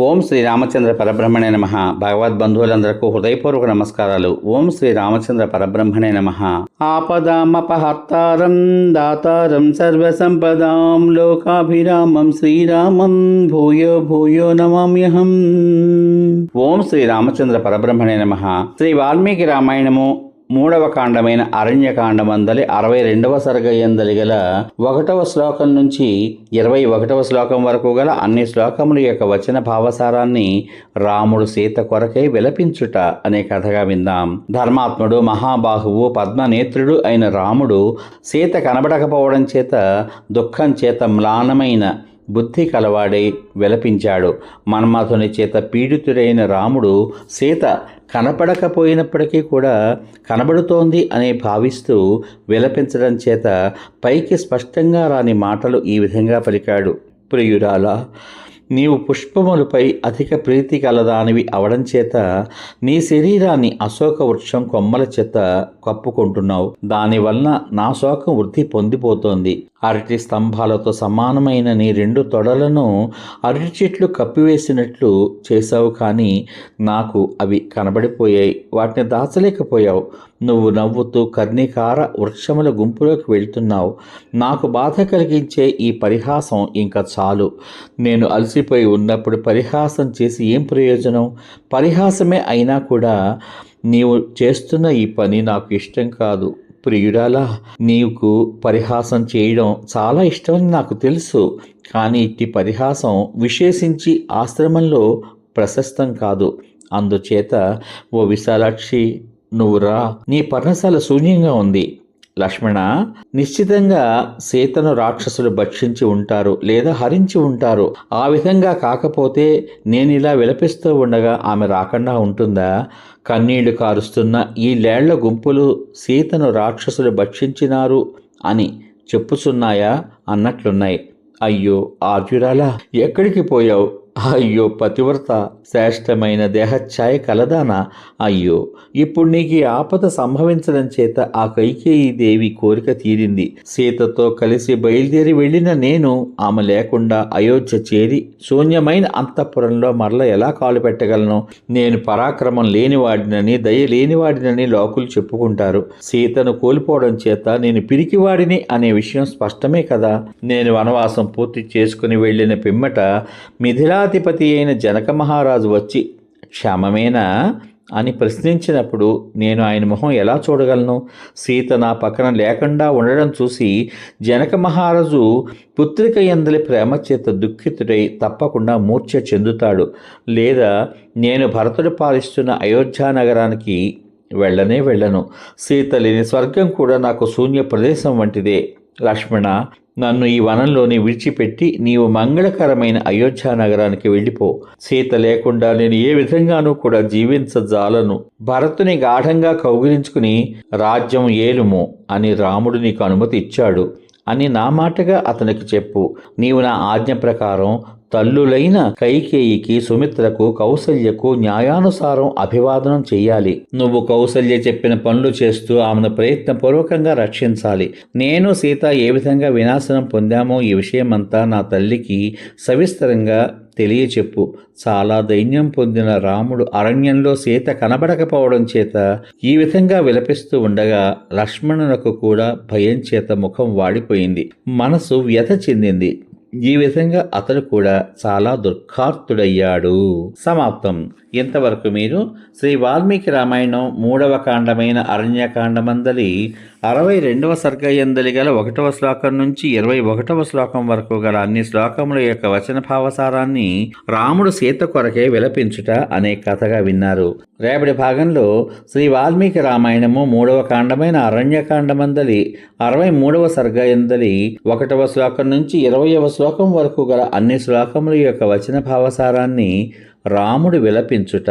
ఓం శ్రీ రామచంద్ర పరబ్రహ్మణే నమ. భగవద్ బంధువులందరకు హృదయపూర్వక నమస్కారాలు. ఓం శ్రీ రామచంద్ర పరబ్రహ్మణే నమ. ఆపదామపహర్తారం దాతారం సర్వసంపదాం లోకాభిరామం శ్రీరామం భూయో భూయో నమామ్యహం. ఓం శ్రీ రామచంద్ర పరబ్రహ్మణే నమ. శ్రీ వాల్మీకి రామాయణము మూడవ కాండమైన అరణ్యకాండమందలి అరవై రెండవ సర్గయందలి గల ఒకటవ శ్లోకం నుంచి ఇరవై ఒకటవ శ్లోకం వరకు గల అన్ని శ్లోకముల యొక్క వచన భావసారాన్ని రాముడు సీత కొరకై విలపించుట అనే కథగా విందాం. ధర్మాత్ముడు మహాబాహువు పద్మనేత్రుడు అయిన రాముడు సీత కనబడకపోవడం చేత దుఃఖం చేత మ్లానమైన బుద్ధి కలవాడై విలపించాడు. మన్మథుని చేత పీడితుడైన రాముడు సీత కనపడకపోయినప్పటికీ కూడా కనబడుతోంది అనే భావిస్తూ విలపించడం చేత పైకి స్పష్టంగా రాని మాటలు ఈ విధంగా పలికాడు. ప్రియురాలా నీవు పుష్పములపై అధిక ప్రీతి కలదానివి అవడం చేత నీ శరీరాన్ని అశోక వృక్షం కొమ్మల చేత కప్పుకుంటున్నావు. దానివలన నా శోకం వృద్ధి పొందిపోతోంది. అరటి స్తంభాలతో సమానమైన నీ రెండు తొడలను అరటి చెట్లు కప్పివేసినట్లు చేశావు కానీ నాకు అవి కనబడిపోయాయి. వాటిని దాచలేకపోయావు. నువ్వు నవ్వుతూ కర్ణికార వృక్షముల గుంపులోకి వెళ్తున్నావు. నాకు బాధ కలిగించే ఈ పరిహాసం ఇంకా చాలు. నేను అలసిపోయి ఉన్నప్పుడు పరిహాసం చేసి ఏం ప్రయోజనం? పరిహాసమే అయినా కూడా నీవు చేస్తున్న ఈ పని నాకు ఇష్టం కాదు. ప్రియురాలా నీకు పరిహాసం చేయడం చాలా ఇష్టమని నాకు తెలుసు. కానీ ఇట్టి పరిహాసం విశేషించి ఆశ్రమంలో ప్రశస్తం కాదు. అందుచేత ఓ విశాలాక్షి నువ్వు రా. నీ పర్ణశాల శూన్యంగా ఉంది. లక్ష్మణ నిశ్చితంగా సీతను రాక్షసులు భక్షించి ఉంటారు లేదా హరించి ఉంటారు. ఆ విధంగా కాకపోతే నేను ఇలా విలపిస్తూ ఉండగా ఆమె రాకుండా ఉంటుందా? కన్నీళ్ళు కారుస్తున్న ఈ లేళ్ళ గుంపులు సీతను రాక్షసులు భక్షించినారు అని చెప్పుచున్నాయా? అన్నట్లున్నాయి. అయ్యో ఆర్జురాలా ఎక్కడికి పోయావు? అయ్యో పతివ్రత శ్రేష్టమైన దేహఛాయ కలదానా? అయ్యో ఇప్పుడు నీకు ఆపద సంభవించడం చేత ఆ కైకేయి దేవి కోరిక తీరింది. సీతతో కలిసి బయలుదేరి వెళ్ళిన నేను ఆమె లేకుండా అయోధ్య చేరి శూన్యమైన అంతఃపురంలో మరల ఎలా కాలు పెట్టగలను? నేను పరాక్రమం లేనివాడినని దయ లేనివాడినని లోకులు చెప్పుకుంటారు. సీతను కోల్పోవడం చేత నేను పిరికివాడిని అనే విషయం స్పష్టమే కదా? నేను వనవాసం పూర్తి చేసుకుని వెళ్ళిన పిమ్మట మిథిలాధిపతి అయిన జనక మహారాజు వచ్చి క్షమమేనా? అని ప్రశ్నించినప్పుడు నేను ఆయన మొహం ఎలా చూడగలను? సీత నా పక్కన లేకుండా ఉండడం చూసి జనక మహారాజు పుత్రిక ఎందలి ప్రేమ చేత దుఃఖితుడై తప్పకుండా మూర్ఛ చెందుతాడు. లేదా నేను భరతుడు పాలిస్తున్న అయోధ్యా నగరానికి వెళ్ళనే వెళ్ళను. సీత లేని స్వర్గం కూడా నాకు శూన్య ప్రదేశం వంటిదే. లక్ష్మణ నన్ను ఈ వనంలోని విడిచిపెట్టి నీవు మంగళకరమైన అయోధ్య నగరానికి వెళ్ళిపో. సీత లేకుండా నేను ఏ విధంగానూ కూడా జీవించజాలను. భరతుని గాఢంగా కౌగిలించుకుని రాజ్యం ఏలుము అని రాముడు నీకు అనుమతి ఇచ్చాడు. అని నా మాటగా అతనికి చెప్పు. నీవు నా ఆజ్ఞ ప్రకారం తల్లులైన కైకేయికి సుమిత్రకు కౌసల్యకు న్యాయానుసారం అభివాదనం చెయ్యాలి. నువ్వు కౌసల్య చెప్పిన పనులు చేస్తూ ఆమెను ప్రయత్నపూర్వకంగా రక్షించాలి. నేను సీత ఏ విధంగా వినాశనం పొందామో ఈ విషయమంతా నా తల్లికి సవిస్తరంగా తెలియచెప్పు. చాలా దైన్యం పొందిన రాముడు అరణ్యంలో సీత కనబడకపోవడం చేత ఈ విధంగా విలపిస్తూ ఉండగా లక్ష్మణునకు కూడా భయం చేత ముఖం వాడిపోయింది. మనసు వ్యత చెందింది. ఈ విధంగా అతడు కూడా చాలా దుర్ఖార్తుడయ్యాడు సమాప్తం. ఇంతవరకు మీరు శ్రీ వాల్మీకి రామాయణం మూడవ కాండమైన అరణ్యకాండమందలి అరవై రెండవ సర్గయందలి గల ఒకటవ శ్లోకం నుంచి ఇరవై ఒకటవ శ్లోకం వరకు గల అన్ని శ్లోకముల యొక్క వచన భావసారాన్ని రాముడు సీత కొరకే విలపించుట అనే కథగా విన్నారు. రేపటి భాగంలో శ్రీ వాల్మీకి రామాయణము మూడవ కాండమైన అరణ్యకాండమందలి అరవై మూడవ సర్గయందలి ఒకటవ శ్లోకం నుంచి ఇరవయవ శ్లోకం వరకు గల అన్ని శ్లోకముల యొక్క వచన భావసారాన్ని రాముడు విలపించుట